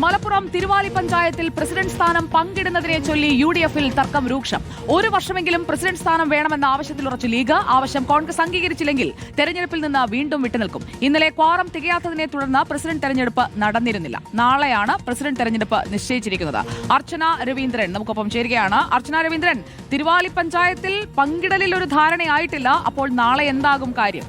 മലപ്പുറം തിരുവാലി പഞ്ചായത്തിൽ പ്രസിഡന്റ് സ്ഥാനം പങ്കിടുന്നതിനെ ചൊല്ലി യു ഡി എഫിൽ തർക്കം രൂക്ഷം. ഒരു വർഷമെങ്കിലും പ്രസിഡന്റ് സ്ഥാനം വേണമെന്ന ആവശ്യത്തിൽ ഉറച്ചു ലീഗ്. ആവശ്യം കോൺഗ്രസ് അംഗീകരിച്ചില്ലെങ്കിൽ തെരഞ്ഞെടുപ്പിൽ നിന്ന് വീണ്ടും വിട്ടുനിൽക്കും ഇന്നലെ ക്വാറം തികയാത്തതിനെ തുടർന്ന് പ്രസിഡന്റ് തെരഞ്ഞെടുപ്പ് നടന്നിരുന്നില്ല. നാളെയാണ് പ്രസിഡന്റ് തെരഞ്ഞെടുപ്പ് നിശ്ചയിച്ചിരിക്കുന്നത്. അർച്ചന രവീന്ദ്രൻ നമുക്കൊപ്പം ചേരുകയാണ്. അർച്ചന രവീന്ദ്രൻ തിരുവാലി പഞ്ചായത്തിൽ പങ്കിടലിൽ ഒരു ധാരണയായിട്ടില്ല. അപ്പോൾ നാളെ എന്താകും കാര്യം?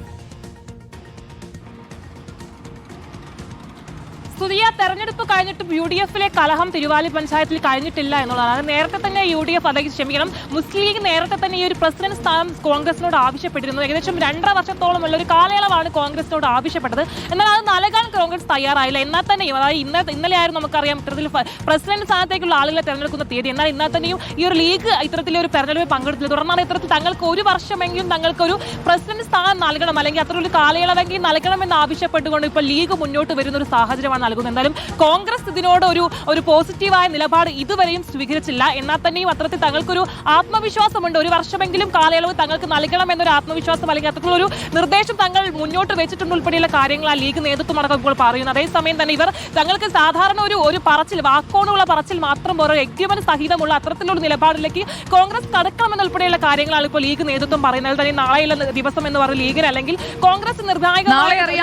സ്തുതിയ തെരഞ്ഞെടുപ്പ് കഴിഞ്ഞിട്ടും യു ഡി എഫിലെ കലഹം തിരുവാലി പഞ്ചായത്തിൽ കഴിഞ്ഞിട്ടില്ല എന്നുള്ളതാണ്. നേരത്തെ തന്നെ യു ഡി എഫ് അതായത് ക്ഷമിക്കണം. മുസ്ലിം ലീഗ് നേരത്തെ തന്നെ ഈ ഒരു പ്രസിഡന്റ് സ്ഥാനം കോൺഗ്രസിനോട് ആവശ്യപ്പെട്ടിരുന്നു. ഏകദേശം രണ്ടര വർഷത്തോളമുള്ള ഒരു കാലയളവാണ് കോൺഗ്രസിനോട് ആവശ്യപ്പെട്ടത്. എന്നാൽ അത് നൽകാൻ കോൺഗ്രസ് തയ്യാറായില്ല. എന്നാൽ തന്നെയും അതായത് ഇന്ന ഇന്നലെ ആയിരുന്നു നമുക്കറിയാം ഇത്തരത്തിൽ പ്രസിഡന്റ് സ്ഥാനത്തേക്കുള്ള ആളുകളെ തെരഞ്ഞെടുക്കുന്ന തീയതി. എന്നാൽ എന്നാൽ തന്നെയും ഈ ഒരു ലീഗ് ഇത്തരത്തിലെ ഒരു തെരഞ്ഞെടുപ്പിൽ പങ്കെടുത്തില്ല. തുടർന്നാണ് ഇത്തരത്തിൽ തങ്ങൾക്ക് ഒരു വർഷമെങ്കിലും തങ്ങൾക്കൊരു പ്രസിഡന്റ് സ്ഥാനം നൽകണം അല്ലെങ്കിൽ അത്ര ഒരു കാലയളവെങ്കിൽ നൽകണമെന്ന് ആവശ്യപ്പെട്ടുകൊണ്ട് ഇപ്പോൾ ലീഗ് മുന്നോട്ട് വരുന്ന ഒരു സാഹചര്യമാണ് നൽകുന്നത് എന്തായാലും കോൺഗ്രസ് ഇതിനോട് ഒരു ഒരു പോസിറ്റീവായ നിലപാട് ഇതുവരെയും സ്വീകരിച്ചില്ല. എന്നാൽ തന്നെയും അത്രത്തിൽ തങ്ങൾക്കൊരു ആത്മവിശ്വാസമുണ്ട്. ഒരു വർഷമെങ്കിലും കാലയളവ് തങ്ങൾക്ക് നൽകണം എന്നൊരു ആത്മവിശ്വാസം അല്ലെങ്കിൽ അത്തരത്തിലുള്ള ഒരു നിർദ്ദേശം തങ്ങൾ മുന്നോട്ട് വെച്ചിട്ടുണ്ട് ഉൾപ്പെടെയുള്ള കാര്യങ്ങൾ ആ ലീഗ് നേതൃത്വം അടക്കം ഇപ്പോൾ പറയുന്നു. അതേസമയം തന്നെ ഇവർ തങ്ങൾക്ക് സാധാരണ ഒരു ഒരു പറച്ചിൽ വാക്കോണുള്ള പറച്ചിൽ മാത്രം പോരാ എഗ്രിമെന്റ് സഹിതമുള്ള അത്തരത്തിലുള്ള നിലപാടിലേക്ക് കോൺഗ്രസ് കടക്കണമെന്നുൾപ്പെടെയുള്ള കാര്യങ്ങളാണ് ഇപ്പോൾ ലീഗ് നേതൃത്വം പറയുന്നത്. തന്നെ നാളെയുള്ള ദിവസം എന്ന് പറഞ്ഞ ലീഗിന് അല്ലെങ്കിൽ കോൺഗ്രസ് നിർണായക നാളെ ഒരു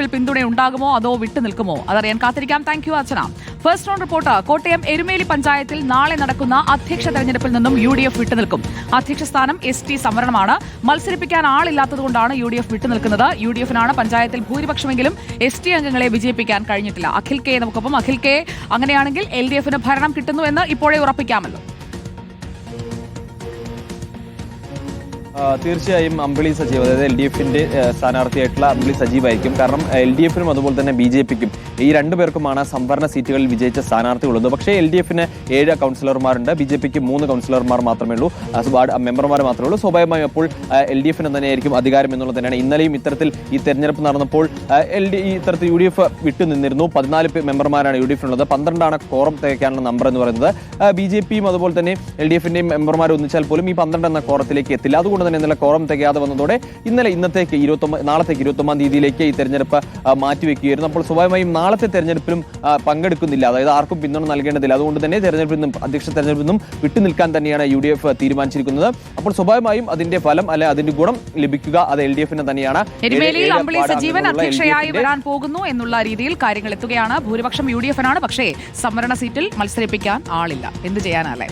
തെരഞ്ഞെടുപ്പിൽ പിന്തുണയുണ്ടാകുമോ അതോ വിട്ടു നിൽക്കുമോ? അതറിയാൻ കാത്തിരിക്കാം. Thank you Archana. First round report Kottayam Erumeli പഞ്ചായത്തിൽ നാളെ നടക്കുന്ന അധ്യക്ഷ തെരഞ്ഞെടുപ്പിൽ നിന്നും യു ഡി എഫ് വിട്ടുനിൽക്കും അധ്യക്ഷ സ്ഥാനം എസ് ടി സംവരണമാണ്. മത്സരിപ്പിക്കാൻ ആളില്ലാത്തതുകൊണ്ടാണ് യു ഡി എഫ് വിട്ടുനിൽക്കുന്നത് യു ഡി എഫിനാണ് പഞ്ചായത്തിൽ ഭൂരിപക്ഷമെങ്കിലും എസ് ടി അംഗങ്ങളെ വിജയിപ്പിക്കാൻ കഴിഞ്ഞിട്ടില്ല. അഖിൽ കെ നമുക്കൊപ്പം. അഖിൽ കെ അങ്ങനെയാണെങ്കിൽ എൽ ഡി എഫിന് ഭരണം കിട്ടുന്നു എന്ന് ഇപ്പോഴേ ഉറപ്പിക്കാമല്ലോ. തീർച്ചയായും അമ്പിളി സജീവ് അതായത് എൽ ഡി എഫിന്റെ സ്ഥാനാർത്ഥിയായിട്ടുള്ള അമ്പിളി സജീവായിരിക്കും. കാരണം എൽ ഡി എഫിനും അതുപോലെ തന്നെ ബി ജെ പിക്കും ഈ രണ്ടു പേർക്കുമാണ് സംവരണ സീറ്റുകളിൽ വിജയിച്ച സ്ഥാനാർത്ഥികളുള്ളത് പക്ഷേ എൽ ഡി എഫിന് ഏഴ് കൗൺസിലർമാരുണ്ട്. ബി ജെ പിക്ക് മൂന്ന് കൗൺസിലർമാർ മാത്രമേ ഉള്ളൂ. വാർഡ് മെമ്പർമാർ മാത്രമേ ഉള്ളൂ. സ്വാഭാവികമായും അപ്പോൾ എൽ ഡി എഫിന് തന്നെയായിരിക്കും അധികാരം എന്നുള്ളത് തന്നെയാണ്. ഇന്നലെയും ഇത്തരത്തിൽ ഈ തെരഞ്ഞെടുപ്പ് നടന്നപ്പോൾ എൽ ഡി ഇത്തരത്തിൽ യു ഡി എഫ് വിട്ടു നിന്നിരുന്നു. പതിനാല് മെമ്പർമാരാണ് യു ഡി എഫിനുള്ളത്. പന്ത്രണ്ടാണ് കോറം തികയ്ക്കാനുള്ള നമ്പർ എന്ന് പറയുന്നത്. ബി ജെ പിയും അതുപോലെ തന്നെ എൽ ഡി എഫിന്റെയും മെമ്പർമാർ ഒന്നിച്ചാൽ പോലും ഈ പന്ത്രണ്ട് എന്ന കോറത്തിലേക്ക് എത്തില്ല. അതുകൊണ്ട് തന്നെ ഇന്നലെ കോറം തികയാതെ വന്നതോടെ ഇന്നലെ ഇന്നത്തേക്ക് ഇരുപത്തൊമ്പത് നാളത്തേക്ക് ഇരുപത്തൊമ്പതാം തീയതിയിലേക്ക് ഈ തെരഞ്ഞെടുപ്പ് മാറ്റിവെക്കുകയായിരുന്നു. അപ്പോൾ സ്വാഭാവികമായും നാളത്തെ തെരഞ്ഞെടുപ്പിലും പങ്കെടുക്കുന്നില്ല. അതായത് ആർക്കും പിന്തുണ നൽകേണ്ടതില്ല. അതുകൊണ്ട് തന്നെ തെരഞ്ഞെടുപ്പിൽ നിന്നും അധ്യക്ഷ തെരഞ്ഞെടുപ്പിൽ നിന്നും വിട്ടുനിൽക്കാൻ തന്നെയാണ് യു ഡി എഫ് തീരുമാനിച്ചിരിക്കുന്നത്. അപ്പോൾ സ്വാഭാവികമായും അതിന്റെ ഫലം അല്ലെ അതിന്റെ ഗുണം ലഭിക്കുക അത് എൽ ഡി എഫിന് തന്നെയാണ്. സജീവൻ അധ്യക്ഷയായി വരാൻ പോകുന്നു എന്നുള്ള രീതിയിൽ കാര്യങ്ങൾ എത്തുകയാണ്. ഭൂരിപക്ഷം യു ഡി എഫിനാണ്. പക്ഷേ സംവരണ സീറ്റിൽ മത്സരിപ്പിക്കാൻ ആളില്ല. എന്ത് ചെയ്യാനല്ലേ